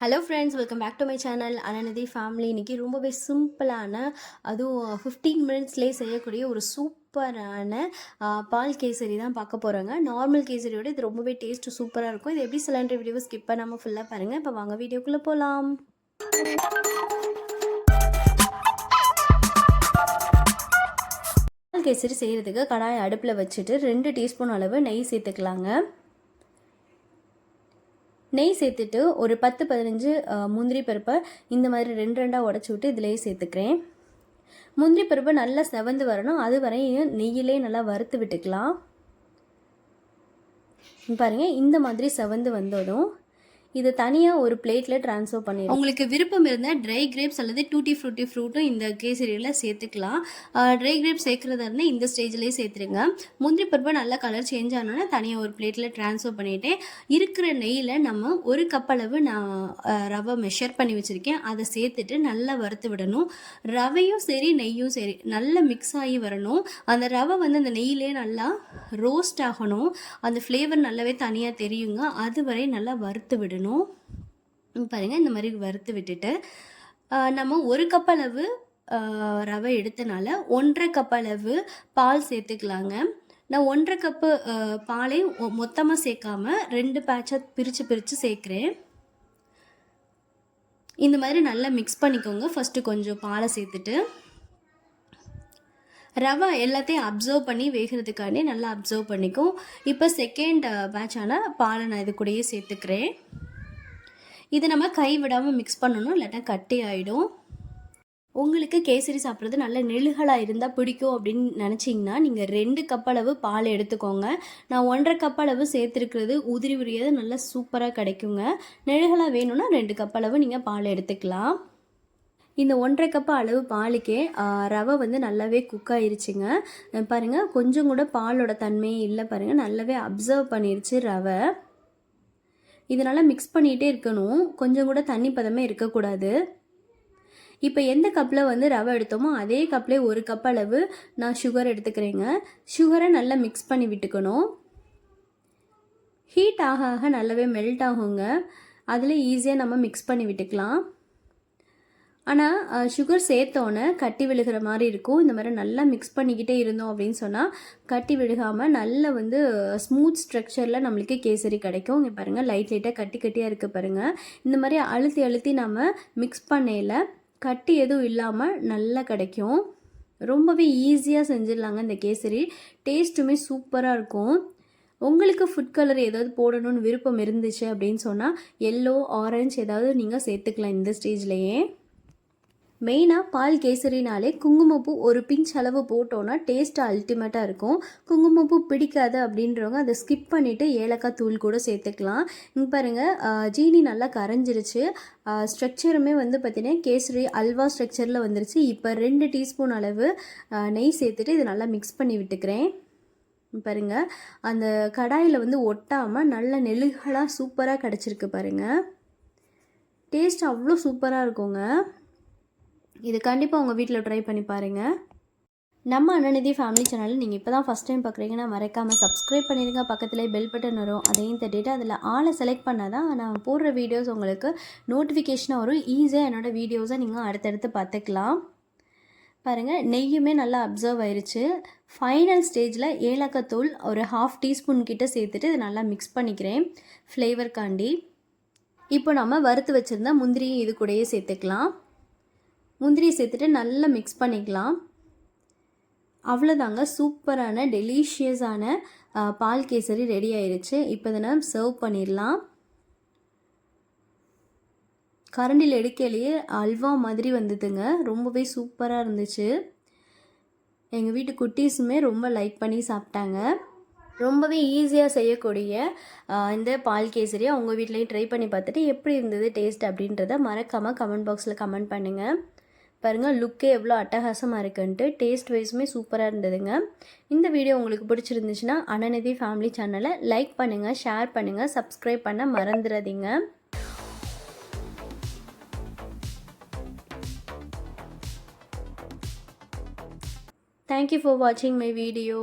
Hello friends welcome back to my channel Ananathi family இன்றைக்கி ரொம்பவே சிம்பிளான அதுவும் uh, ஃபிஃப்டீன் மினிட்ஸ்லேயே செய்யக்கூடிய ஒரு சூப்பரான uh, பால் கேசரி தான் பார்க்க போகிறோங்க நார்மல் கேசரியோட இது ரொம்பவே டேஸ்ட்டு சூப்பராக இருக்கும். இது எப்படி சிலண்டர் வீடியோ ஸ்கிப் பண்ணாமல் ஃபுல்லாக பாருங்கள் இப்போ வாங்க வீடியோக்குள்ளே போகலாம் பால் கேசரி செய்கிறதுக்கு கடாயை அடுப்பில் வச்சுட்டு ரெண்டு டீஸ்பூன் அளவு நெய் சேர்த்துக்கலாங்க. நெய் சேர்த்துட்டு ஒரு பத்து பதினஞ்சு முந்திரி பருப்பை இந்த மாதிரி ரெண்டு ரெண்டாக உடச்சி விட்டு இதிலேயே சேர்த்துக்கிறேன். முந்திரி பருப்பு நல்லா செவந்து வரணும். அது வரையும் நெய்யிலே நல்லா வறுத்து விட்டுக்கலாம். பாருங்கள் இந்த மாதிரி செவந்து வந்ததும் இது தனியாக ஒரு பிளேட்டில் ட்ரான்ஸ்ஃபர் பண்ணிடுவோம் உங்களுக்கு விருப்பம் இருந்தால் ட்ரை கிரேப்ஸ் அல்லது டூட்டி ஃப்ரூட்டி ஃப்ரூட்டும் இந்த கேசரியில் சேர்த்துக்கலாம். ட்ரை கிரேப்ஸ் சேர்க்குறதா இருந்தால் இந்த ஸ்டேஜ்லேயே சேர்த்துருங்க. முந்திரி பருப்பு நல்லா கலர் சேஞ்ச் ஆனோன்னா தனியாக ஒரு பிளேட்டில் ட்ரான்ஸ்ஃபர் பண்ணிவிட்டு இருக்கிற நெய்யில் நம்ம ஒரு கப் அளவு நான் ரவை மெஷர் பண்ணி வச்சுருக்கேன். அதை சேர்த்துட்டு நல்லா வறுத்து விடணும். ரவையும் சரி நெய்யும் சரி நல்லா மிக்ஸ் ஆகி வரணும். அந்த ரவை வந்து அந்த நெய்யிலே நல்லா ரோஸ்ட் ஆகணும். அந்த ஃப்ளேவர் நல்லாவே தனியாக தெரியுங்க. அதுவரை நல்லா வறுத்து விடணும். வரணும். பாருங்க இந்த மாதிரி வறுத்து விட்டுட்டு நம்ம ஒரு கப் அளவு ஆஹ், ரவை எடுத்தனால ஒன்றரை கப் அளவு பால் சேர்த்துக்கலாங்க. நான் ஒன்றரை கப்பு பாலையும் மொத்தமாக சேர்க்காம ரெண்டு பேட்சாக பிரித்து பிரித்து சேர்க்குறேன். இந்த மாதிரி நல்லா மிக்ஸ் பண்ணிக்கோங்க. ஃபஸ்ட்டு கொஞ்சம் பாலை சேர்த்துட்டு ரவை எல்லாத்தையும் அப்சர்வ் பண்ணி வேகிறதுக்காண்டி நல்லா அப்சர்வ் பண்ணிக்கும். இப்போ செகண்ட் பேட்சான பாலை நான் இது கூடயே சேர்த்துக்கிறேன். இது நம்ம கை விடாமல் மிக்ஸ் பண்ணணும் இல்லைன்னா கட்டி ஆகிடும் உங்களுக்கு கேசரி சாப்பிட்றது நல்ல நெழுகலாக இருந்தால் பிடிக்கும் அப்படின்னு நினச்சிங்கன்னா நீங்கள் ரெண்டு கப் அளவு பால் எடுத்துக்கோங்க. நான் ஒன்றரை கப் அளவு சேர்த்துருக்கிறது உதிரி உரியது நல்லா சூப்பராக கிடைக்குங்க. நெழுகலாக வேணும்னா ரெண்டு கப் அளவு நீங்கள் பால் எடுத்துக்கலாம். இந்த ஒன்றரை கப் அளவு பாலுக்கே ரவை வந்து நல்லாவே குக் ஆயிருச்சுங்க. பாருங்கள் கொஞ்சம் கூட பாலோட தன்மையே இல்லை பாருங்கள் நல்லாவே அப்சர்வ் பண்ணிருச்சு ரவை. இதனால் மிக்ஸ் பண்ணிகிட்டே இருக்கணும். கொஞ்சம் கூட தண்ணி பதமே இருக்கக்கூடாது. இப்போ எந்த கப்பில் வந்து ரவை எடுத்தோமோ அதே கப்லேயே ஒரு கப் அளவு நான் சுகர் எடுத்துக்கிறேங்க. சுகரை நல்லா மிக்ஸ் பண்ணி விட்டுக்கணும். ஹீட் ஆக ஆக நல்லாவே மெல்ட் ஆகுங்க. அதில் ஈஸியாக நம்ம மிக்ஸ் பண்ணி விட்டுக்கலாம். ஆனால் சுகர் சேர்த்தோன்னே கட்டி விழுகிற மாதிரி இருக்கும். இந்த மாதிரி நல்லா மிக்ஸ் பண்ணிக்கிட்டே இருந்தோம் அப்படின்னு சொன்னால் கட்டி விழுகாமல் நல்ல வந்து ஸ்மூத் ஸ்ட்ரக்சரில் நம்மளுக்கு கேசரி கிடைக்கும். இங்கே பாருங்கள் லைட் லைட்டாக கட்டி கட்டியாக இருக்குது பாருங்கள் இந்த மாதிரி அழுத்தி அழுத்தி நம்ம மிக்ஸ் பண்ணையில் கட்டி எதுவும் இல்லாமல் நல்லா கிடைக்கும். ரொம்பவே ஈஸியாக செஞ்சிடலாங்க இந்த கேசரி. டேஸ்ட்டுமே சூப்பராக இருக்கும். உங்களுக்கு ஃபுட் கலர் ஏதாவது போடணும்னு விருப்பம் இருந்துச்சு அப்படின்னு சொன்னால் எல்லோ ஆரஞ்சு ஏதாவது நீங்கள் சேர்த்துக்கலாம் இந்த ஸ்டேஜ்லேயே மெயினாக பால் கேசரினாலே குங்குமப்பூ ஒரு பிஞ்ச் அளவு போட்டோன்னா டேஸ்ட்டு அல்டிமேட்டாக இருக்கும். குங்குமப்பூ பிடிக்காது அப்படின்றவங்க அதை ஸ்கிப் பண்ணிவிட்டு ஏலக்காய் தூள் கூட சேர்த்துக்கலாம். இங்கே பாருங்கள் ஜீனி நல்லா கரைஞ்சிருச்சு. ஸ்ட்ரக்சருமே வந்து பார்த்திங்கன்னா கேசரி அல்வா ஸ்ட்ரக்சரில் வந்துருச்சு. இப்போ ரெண்டு டீஸ்பூன் அளவு நெய் சேர்த்துட்டு இதை நல்லா மிக்ஸ் பண்ணி விட்டுக்கிறேன். பாருங்க அந்த கடாயில் வந்து ஒட்டாமல் நல்ல நெழுகலாக சூப்பராக கிடச்சிருக்கு பாருங்கள் டேஸ்ட் அவ்வளோ சூப்பராக இருக்குங்க. இது கண்டிப்பாக உங்கள் வீட்டில் ட்ரை பண்ணி பாருங்கள் நம்ம அண்ணநிதி ஃபேமிலி சேனல் நீங்கள் இப்போ தான் ஃபஸ்ட் டைம் பார்க்குறீங்கன்னா மறக்காமல் சப்ஸ்கிரைப் பண்ணிடுங்க பக்கத்தில் பெல் பட்டன் வரும். அதையும் தட்டிட்டு அதில் ஆளை செலக்ட் பண்ணால் தான் நான் போடுற வீடியோஸ் உங்களுக்கு நோட்டிஃபிகேஷனாக வரும். ஈஸியாக என்னோடய வீடியோஸை நீங்கள் அடுத்தடுத்து பார்த்துக்கலாம். பாருங்கள் நெய்யுமே நல்லா அப்சர்வ் ஆயிடுச்சு ஃபைனல் ஸ்டேஜில் ஏலக்காய் தூள் ஒரு ஹாஃப் டீஸ்பூன் கிட்ட சேர்த்துட்டு இதை நல்லா மிக்ஸ் பண்ணிக்கிறேன். ஃப்ளேவர்காண்டி இப்போ நம்ம வறுத்து வச்சுருந்த முந்திரியும் இது கூடயே சேர்த்துக்கலாம். முந்திரியை சேர்த்துட்டு நல்லா மிக்ஸ் பண்ணிக்கலாம். அவ்வளோதாங்க சூப்பரான டெலிஷியஸான பால் கேசரி ரெடி ஆயிடுச்சு இப்போ இதை நம்ம சர்வ் பண்ணிடலாம். கரண்டியில் எடுக்கையிலேயே அல்வா மாதிரி வந்ததுங்க. ரொம்பவே சூப்பராக இருந்துச்சு. எங்கள் வீட்டு குட்டீஸுமே ரொம்ப லைக் பண்ணி சாப்பிட்டாங்க. ரொம்பவே ஈஸியாக செய்யக்கூடிய இந்த பால் கேசரியை உங்கள் வீட்லேயும் ட்ரை பண்ணி பார்த்துட்டு எப்படி இருந்தது டேஸ்ட் அப்படின்றத மறக்காமல் கமெண்ட் பாக்ஸில் கமெண்ட் பண்ணுங்கள் பாருங்கள் லுக்கே எவ்வளோ அட்டகாசமாக இருக்குன்ட்டு டேஸ்ட் வைஸுமே சூப்பராக இருந்ததுங்க. இந்த வீடியோ உங்களுக்கு பிடிச்சிருந்துச்சுன்னா அனநிதி ஃபேமிலி சேனலை லைக் பண்ணுங்கள் ஷேர் பண்ணுங்கள் சப்ஸ்கிரைப் பண்ண மறந்துடாதீங்க தேங்க்யூ ஃபார் வாட்சிங் மை வீடியோ